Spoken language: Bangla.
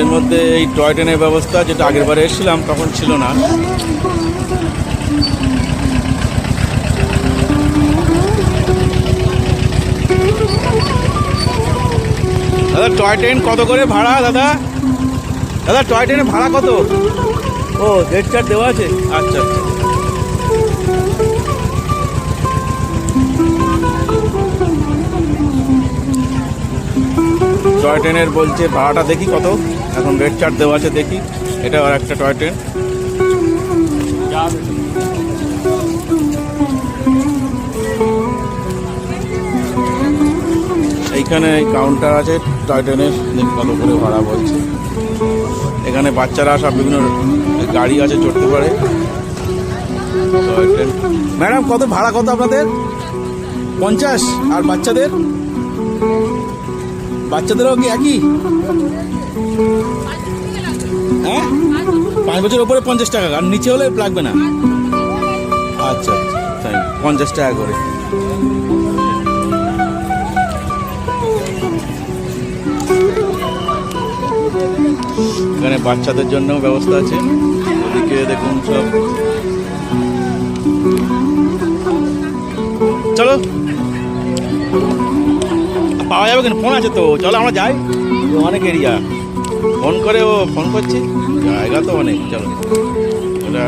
এর মধ্যে এই টয় ট্রেনের ব্যবস্থা যেটা আগের বারে এসেছিলাম, তখন ছিল না। দাদা, টয় ট্রেন কত করে ভাড়া, দাদা? দাদা, টয় ট্রেনের ভাড়া কত? ও ডেট চার্ট দেওয়া আছে। আচ্ছা আচ্ছা। টয় ট্রেনের বলছে ভাড়াটা দেখি কত। এখন রেড চার্ট দেওয়া আছে, দেখি। এটা আর একটা টয় ট্রেন। এইখানে এই কাউন্টার আছে, টয় ট্রেনের। দেখি কত করে ভাড়া বলছে। এখানে বাচ্চারা সব বিভিন্ন গাড়ি আছে, চড়তে পারে। ম্যাডাম, কত ভাড়া কত আপনাদের? পঞ্চাশ। আর বাচ্চাদের? বাচ্চাদেরও কি একই? হ্যাঁ? পাঁচ বছর ওপরে পঞ্চাশ টাকা, আর নিচে হলে লাগবে না। আচ্ছা আচ্ছা তাই পঞ্চাশ টাকা করে। এখানে বাচ্চাদের জন্য ব্যবস্থা আছে। ওদিকে দেখুন সব। চলো। পাওয়া যাবে কিন্তু ফোন আছে তো। চলো আমরা যাই। অনেক এরিয়া ফোন করে ও ফোন করছি। জায়গা তো অনেক। চলো এটা